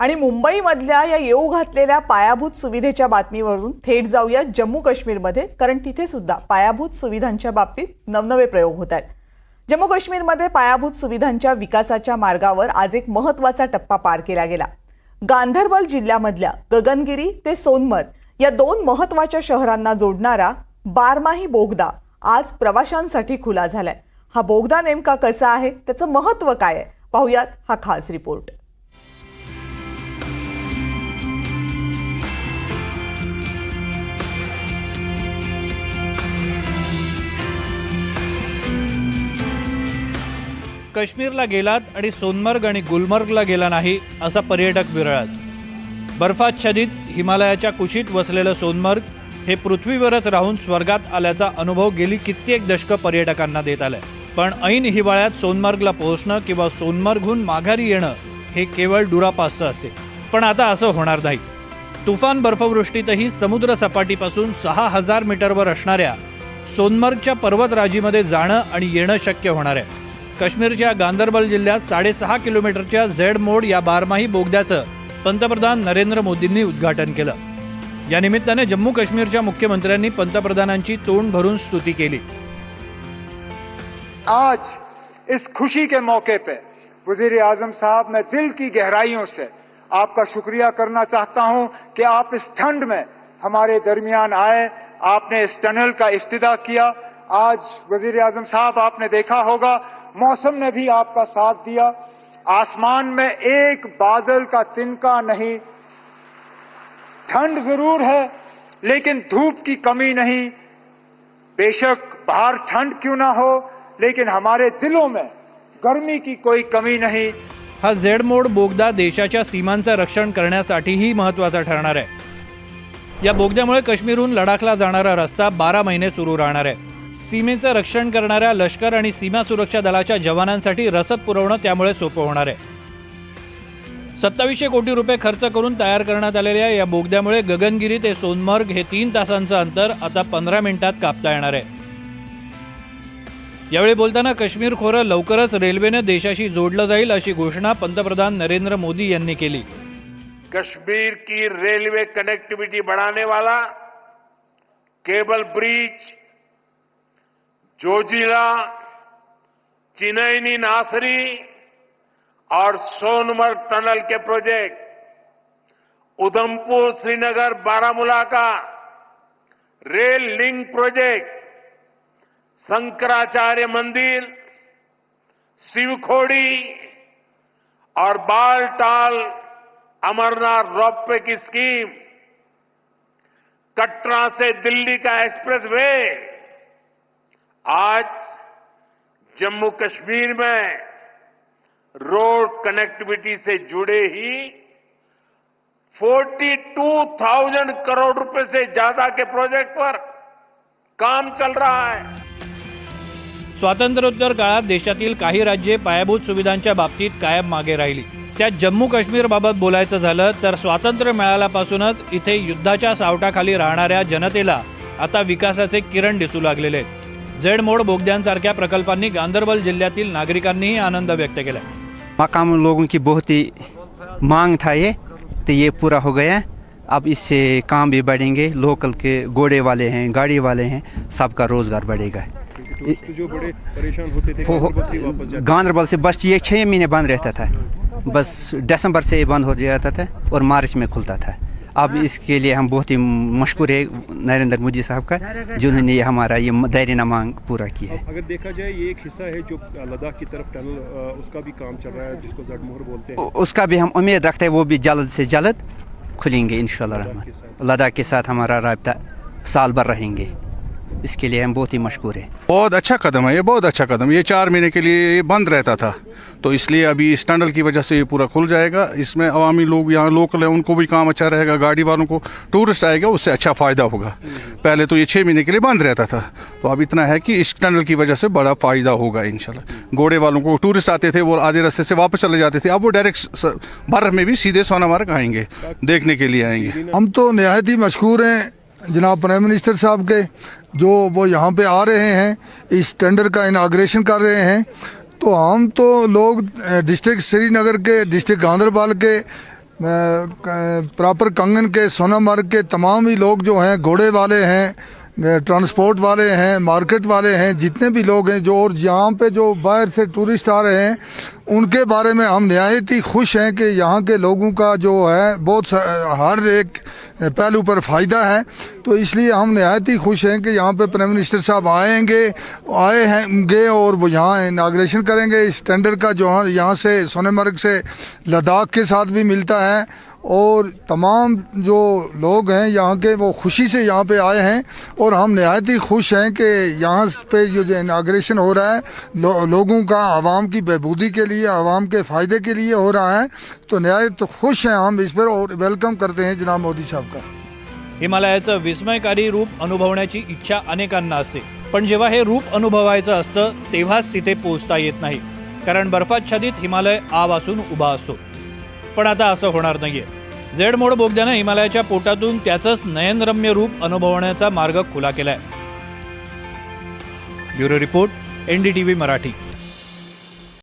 आणि मुंबईमधल्या या येऊ घातलेल्या पायाभूत सुविधेच्या बातमीवरून थेट जाऊया जम्मू काश्मीरमध्ये कारण तिथे सुद्धा पायाभूत सुविधांच्या बाबतीत नवनवे प्रयोग होत आहेत. जम्मू काश्मीरमध्ये पायाभूत सुविधांच्या विकासाच्या मार्गावर आज एक महत्त्वाचा टप्पा पार केला गेला. गांधरबल जिल्ह्यामधल्या गगनगिरी ते सोनमर्ग या दोन महत्त्वाच्या शहरांना जोडणारा बारमाही बोगदा आज प्रवाशांसाठी खुला झालाय. हा बोगदा नेमका कसा आहे? त्याचं महत्त्व काय आहे? पाहुयात हा खास रिपोर्ट. काश्मीरला गेलात आणि सोनमर्ग आणि गुलमर्गला गेला नाही असा पर्यटक विरळाच. बर्फाच्छादित हिमालयाच्या कुशीत वसलेलं सोनमर्ग हे पृथ्वीवरच राहून स्वर्गात आल्याचा अनुभव गेली कित्येक दशकं पर्यटकांना देत आलंय. पण ऐन हिवाळ्यात सोनमर्गला पोहोचणं किंवा सोनमर्गहून माघारी येणं हे केवळ दुरापासचं असेल पण आता असं होणार नाही. तुफान बर्फवृष्टीतही समुद्र सपाटीपासून सहा हजार मीटरवर असणाऱ्या सोनमर्गच्या पर्वतराजीमध्ये जाणं आणि येणं शक्य होणार आहे. काश्मीरच्या गांदरबल जिल्ह्यात साडेसहा किलोमीटरच्या झेड मोड या बारमाही बोगद्याचं पंतप्रधान नरेंद्र मोदींनी उद्घाटन केलं. या निमित्ताने जम्मू काश्मीरच्या मुख्यमंत्र्यांनी पंतप्रधानांची तोंड भरून स्तुती केली. आज इस खुशी के मौके पे वज़ीर आज़म साहब, मैं दिल की गहराइयों से आपका शुक्रिया करना चाहता हूँ कि आप इस ठंड में हमारे दरमियान आए, आपने इस टनल का इफ्तिदा किया। आज वज़ीर आज़म साहब, आपने देखा होगा मौसम ने भी आपका साथ दिया। आसमान में एक बादल का तिनका नहीं। ठंड ज़रूर है, लेकिन धूप की कमी नहीं। बेशक बाहर ठंड क्यों ना हो, लेकिन हमारे दिलों में गर्मी की कोई कमी नहीं। हा झेड मोड बोगदा देशाच्या सीमांचं रक्षण करण्यासाठीही महत्वाचा ठरणार आहे. या बोगद्यामुळे काश्मीरहून लडाखला जाणारा रस्ता बारा महिने सुरू राहणार आहे. सीमेचं रक्षण करणाऱ्या लष्कर आणि सीमा सुरक्षा दलाच्या जवानांसाठी रसद पुरवणं त्यामुळे सोपं होणार आहे. सत्तावीसशे कोटी रुपये खर्च करून तयार करण्यात आलेल्या या बोगद्यामुळे गगनगिरी ते सोनमर्ग हे तीन तासांचं अंतर आता पंधरा मिनिटात कापता येणार आहे. यावेळी बोलताना काश्मीर खोरं लवकरच रेल्वेनं देशाशी जोडलं जाईल अशी घोषणा पंतप्रधान नरेंद्र मोदी यांनी केली. कश्मीर की रेलवे कनेक्टिविटी बढ़ाने वाला केबल ब्रिज जोजिला, चिनैनी नासरी और सोनमर्ग टनल के प्रोजेक्ट, उधमपुर श्रीनगर बारामूला का रेल लिंक प्रोजेक्ट, शंकराचार्य मंदिर, शिवखोड़ी और बालटाल अमरनाथ रोपवे की स्कीम, कटरा से दिल्ली का एक्सप्रेसवे आज जम्मू कश्मीर में रोड कनेक्टिविटी से जुड़े ही 42,000 करोड़ रुपए से ज्यादा के प्रोजेक्ट पर काम चल रहा है। स्वातंत्र्योत्तर काळात देशातील काही राज्ये पायाभूत सुविधांच्या बाबतीत कायम मागे राहिली. त्यात जम्मू काश्मीरबाबत बोलायचं झालं तर स्वातंत्र्य मिळाल्यापासूनच इथे युद्धाच्या सावटाखाली राहणाऱ्या जनतेला आता विकासाचे किरण दिसू लागलेले आहेत. झेड मोड बोगद्यांसारख्या प्रकल्पांनी गांदरबल जिल्ह्यातील नागरिकांनीही आनंद व्यक्त केलाय. मकाम लोगों की बहुत ही मांग था ये तो ये पूरा हो गया अब इससे काम भी बढ़ेंगे लोकल के घोड़े वाले हैं गाड़ी वाले हैं सबका रोज़गार बढ़ेगा। जो बड़े परेशान होते थे गांधरबल गांधरबल से बस ये छः महीने बंद रहता था। बस दिसंबर से बंद हो जाता था और मार्च में खुलता था। अब इसके लिए हम बहुत ही मशहूर है नरेंद्र मोदी साहब का जिन्होंने ये हमारा ये दायरीना मांग पूरा किया है। अगर देखा जाए ये एक हिस्सा है जो लद्दाख की तरफ़ टनल उसका भी काम चल रहा है जिसको जडमोहर बोलते हैं। उसका भी हम उम्मीद रखते हैं वो भी जल्द से जल्द खुलेंगे इन लद्दाख के साथ हमारा रबता साल भर रहेंगे। इसके लिए हम बहुत ही मशहूर हैं। बहुत अच्छा कदम है ये बहुत अच्छा कदम ये चार महीने के लिए ये बंद रहता था। तो इसलिए अभी इस टनल की वजह से ये पूरा खुल जाएगा। इसमें अवामी लोग यहाँ लोकल हैं उनको भी काम अच्छा रहेगा गाड़ी वालों को टूरिस्ट आएगा उससे अच्छा फ़ायदा होगा। पहले तो ये छः महीने के लिए बंद रहता था। तो अब इतना है कि इस टनल की वजह से बड़ा फ़ायदा होगा इन घोड़े वालों को टूरिस्ट आते थे वो आधे रास्ते से वापस चले जाते थे। अब वो डायरेक्ट बर्फ़ में भी सीधे सोनामार्ग आएँगे देखने के लिए आएँगे। हम तो नहायत ही मशहूर हैं जनाब प्राइम मिनिस्टर साहब के। जो वो यहाँ पे आ रहे हैं, इस टेंडर का इनाग्रेशन कर रहे हैं तो हम तो लोग डिस्ट्रिक्ट श्रीनगर के डिस्ट्रिक्ट गांधरबल के प्रॉपर कंगन के, सोनामर्ग के तमाम ही लोग जो हैं, घोड़े वाले हैं ट्रांसपोर्ट वाले हैं मार्केट वाले हैं, जितने भी लोग हैं जो, और यहाँ पे जो बाहर से टूरिस्ट आ रहे हैं, उनके बारे में हम नहायत ही खुश हैं कि यहाँ के लोगों का जो है, बहुत हर एक पहलू पर फ़ायदा है। तो इसलिए हम नहायत ही खुश हैं कि यहाँ पे प्राइम मिनिस्टर साहब आएँगे, आए हैंगे और वो यहाँ इनाग्रेशन करेंगे। इस टेंडर का जो यहाँ से सोनेमर्ग से लद्दाख के साथ भी मिलता है। और तमाम जो लोग हैं यहाँ के वो खुशी से यहाँ पे आए हैं और हम नहायत ही खुश हैं कि यहाँ पे जो जो इनाग्रेशन हो रहा है लो, लोगों का आवाम की बहबूदी के लिए आवाम के फ़ायदे के लिए हो रहा है। तो नहायत तो खुश हैं हम इस पर और वेलकम करते हैं जनाब मोदी साहब का। हिमालयाचं विस्मयकारी रूप अनुभवण्याची इच्छा अनेकांना हे रूप अनुभवायचं असतं तेव्हाच तिथे कारण बर्फाच्छादित हिमालय आ वासून उभा असतो. पण आता असं होणार नाहीये. झेड मोड बोगद्यानं हिमालयाच्या पोटातून त्याचंच नयनरम्य रूप अनुभवण्याचा मार्ग खुला केलाय. Bureau report NDTV Marathi.